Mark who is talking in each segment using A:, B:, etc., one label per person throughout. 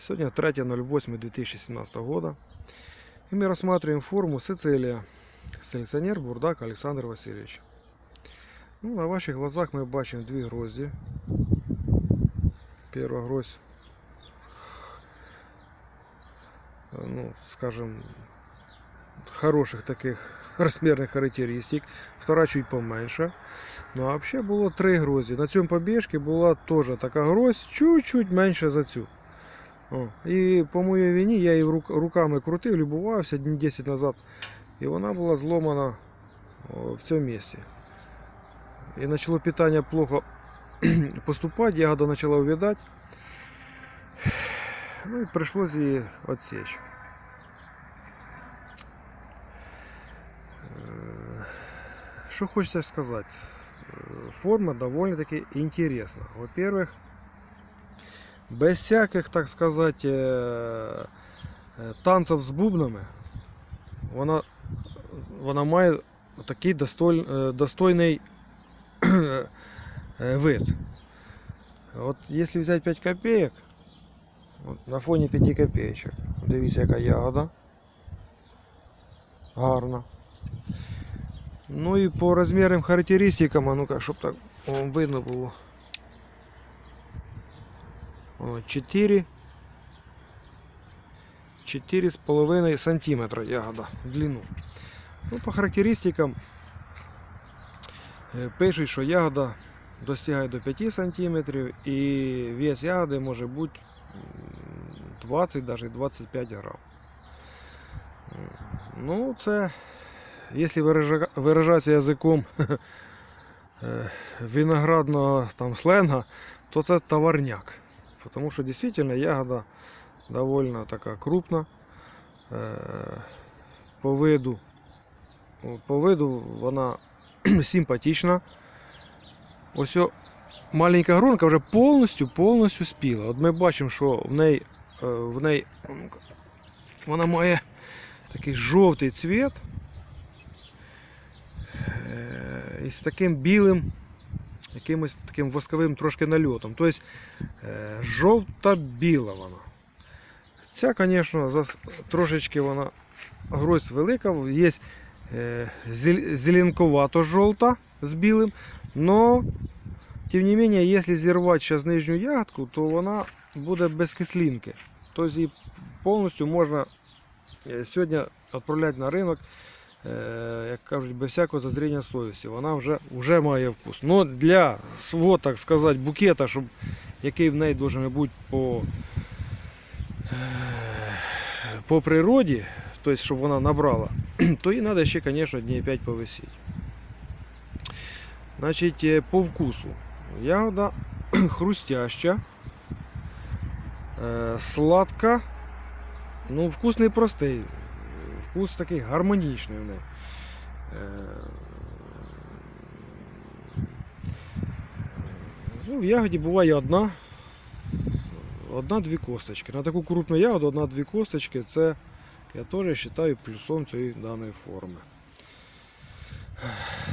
A: Сегодня 3.08.2017 года. И мы рассматриваем форму Сицилия. Селекционер Бурдак Александр Васильевич. Ну, на ваших глазах мы бачимо дві грозді. Перша гроздь, э, ну, скажем, хороших таких розмірних характеристик. Втора чуть поменше. Ну, а вообще було три грозі. На цьому побіжці була теж така грозь, чуть-чуть менше за цю. О. І по моїй вині я її руками крутив, любувався днів 10 назад. І вона була зломана в цьому місці. І почало питання плохо поступати, ягода почала увядати. Ну і прийшлось її відсічь. Е, Що хочеться сказати? Е, Форма довольно-таки интересна. Во-первых, без всяких, так сказать, е, е, танців з бубнами, вона, вона має такий достой, е, достойний е, вид. От якщо взяти 5 копеек, от на фоні 5 копеечок, дивіться, яка ягода. Гарна. Ну і по розмірним характеристикам, а ну-ка, щоб так вам видно було. О, 4 4,5 сантиметра ягода в длину. Ну, по характеристикам е, пишуть, що ягода достигає до 5 сантиметрів і вес ягоди може бути 20 даже 25 грам. Ну, це, якщо виража- виражатися язиком е, виноградного там сленга, то це товарняк. Потому що дійсно ягода довольно така крупна. Е, По виду, по виду вона симпатична. Ось маленька гронка вже повністю повністю спіла. От ми бачимо, що в неї, е, в неї вона має такий жовтий цвіт. е, І з таким білим, якимось таким восковим трошки нальотом. Тобто е, жовта-біла вона. Ця, звісно, трошечки вона гроздь велика, є е, зел- зеленковато-жовта з білим, но тим не менее, якщо зірвати зараз нижню ягодку, то вона буде без кислинки. Тобто її повністю можна е, сьогодні відправляти на ринок, як кажуть, без всякого зазріння совісті. Вона вже, вже має вкус. Но для свого, так сказати, букета, щоб, який в неї має бути по, е, по природі, тобто, щоб вона набрала, то їй треба ще, звісно, днів 5 повисіти. Значить, е, по вкусу. Ягода хрустяща, е, сладка. Ну, вкус не простий. Вкус такий гармонічний в неї. Ну, в ягоді буває одна. Одна-дві косточки. На таку крупну ягоду одна-дві косточки це я теж вважаю плюсом цієї даної форми.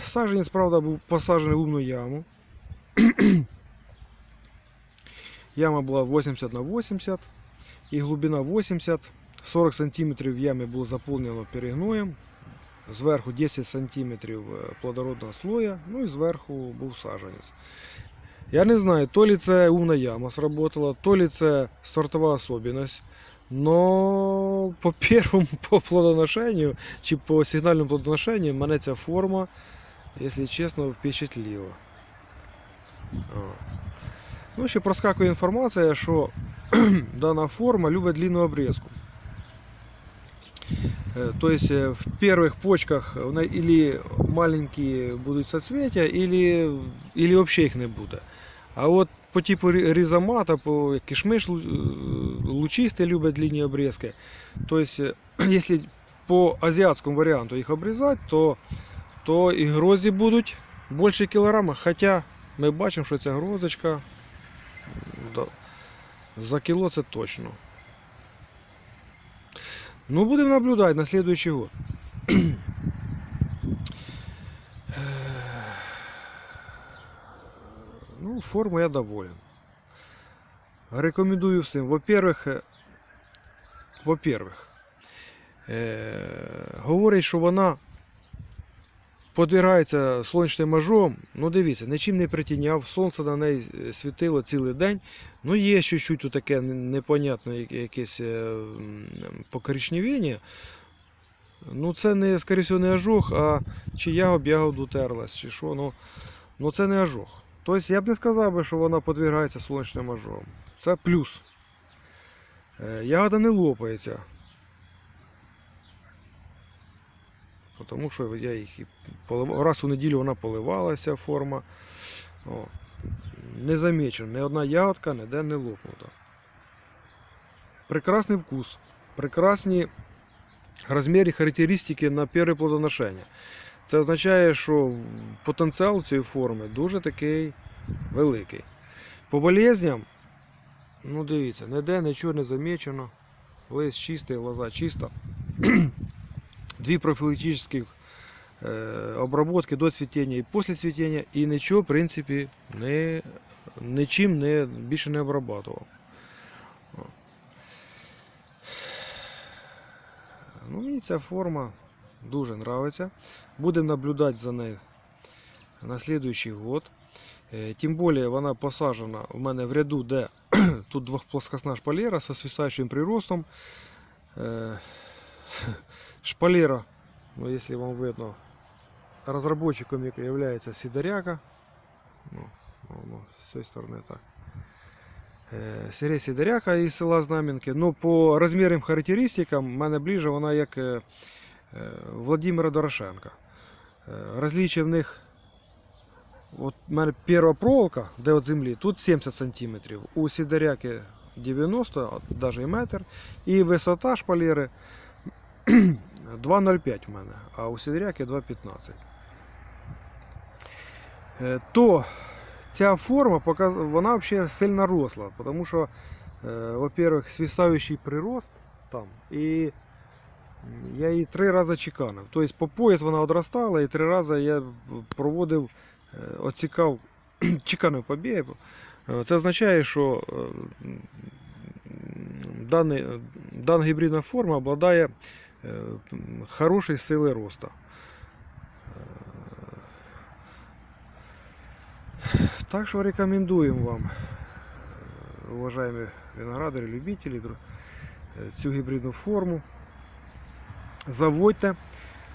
A: Саджанець, правда, був посаджений в умну яму. Яма була 80 на 80 і глибина 80. 40 см в ямі було заповнено перегноєм. Зверху 10 см плодородного слоя, ну і зверху був саджанець. Я не знаю, то ли це умна яма сработала, то ли це сортова особенность. Но по первому по плодоношенню чи по сигнальному плодоношенню мене ця форма, якщо чесно, впечатлила. Ну, ще проскакує інформація, що дана форма любить длинну обрезку. Е, То есть е, в первых почках вона или маленькі будуть соцветия, или, или вообще їх не буде. А от по типу рі- різомата, по кишмиш лу- лучисті люблять длинні обрезки. То есть, е, якщо по азіатському варіанту їх обрізати, то, то і грозі будуть більше кілограма. Хоча ми бачимо, що ця грозочка да, за кіло це точно. Ну, будем наблюдать на следующий год. Ну, форму я доволен. Рекомендую всім. Во-первых, е, во-первых, е, говорить, що вона подвигається сонячним ажом. Ну, дивіться, нічим не притіняв, сонце на неї е, світило цілий день. Ну, є щось таке непонятне, якесь е, м, покоричневіння. Ну, це не, скоріше всього, не ожог, а чи ягод ягоду терлась, чи що. Ну, ну це не ожог. Тобто я б не сказав би, що вона подвигається сонячним ожогом. Це плюс. Е, Ягода не лопається. Тому що я їх і полив... раз у неділю вона поливалася форма. О. Не замічено, ні одна ягодка ніде не лопнута. Прекрасний вкус, прекрасні розміри характеристики на перше плодоношення. Це означає, що потенціал цієї форми дуже такий великий. По болезням, ну дивіться, ніде нічого не замічено. Лист чистий, лоза чиста. Дві профілактичних е, обработки до цвітіння і після цвітіння, і нічого, в принципі, не, нічим не, більше не обрабатував. Ну, мені ця форма дуже подобається. Будемо наблюдати за нею на слідуючий год. Е, Тим більше вона посаджена у мене в ряду, де тут двохплоскосна шпалера со свисаючим приростом. Шпалера, ну, если вам видно, разработчиком является Сидоряка. Ну, ну, ну, с той стороны так. Сергій Сидоряка із села Знам'янки. Ну, по розмірним характеристикам, в мене ближче вона як е, е, Владимира Дорошенка. Е, Розліччя в них. От у мене перша проволока, де от землі, тут 70 см. У Сидоряки 90, навіть і метр. І висота шпалери 2,05 в мене, а у Сидоряки 2,15. Е, То ця форма вона взагалі сильно росла, тому що, е, во-первых, свисаючий прирост там, і я її три рази чеканив. Тобто по пояс вона одростала, і три рази я проводив, е, оцікав, чеканив побіг. Це означає, що дана гібридна форма обладає е, м, хорошої сили росту. Так що рекомендуємо вам, е, уважаемі виноградарі, любителі, дру- е, цю гібридну форму. Заводьте.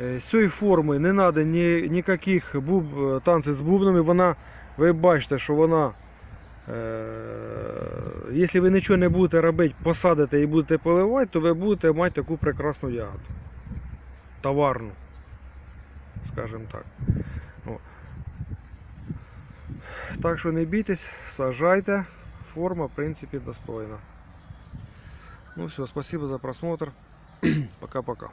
A: Е, З цієї форми не треба ні, ніяких буб, е, танців з бубнами. Вона, ви бачите, що вона, е, якщо ви нічого не будете робити, посадите і будете поливати, то ви будете мати таку прекрасну ягоду. Товарну, скажімо так. Так що не бійтесь, сажайте. Форма, в принципі, достойна. Ну все, спасибо за просмотр. Пока-пока.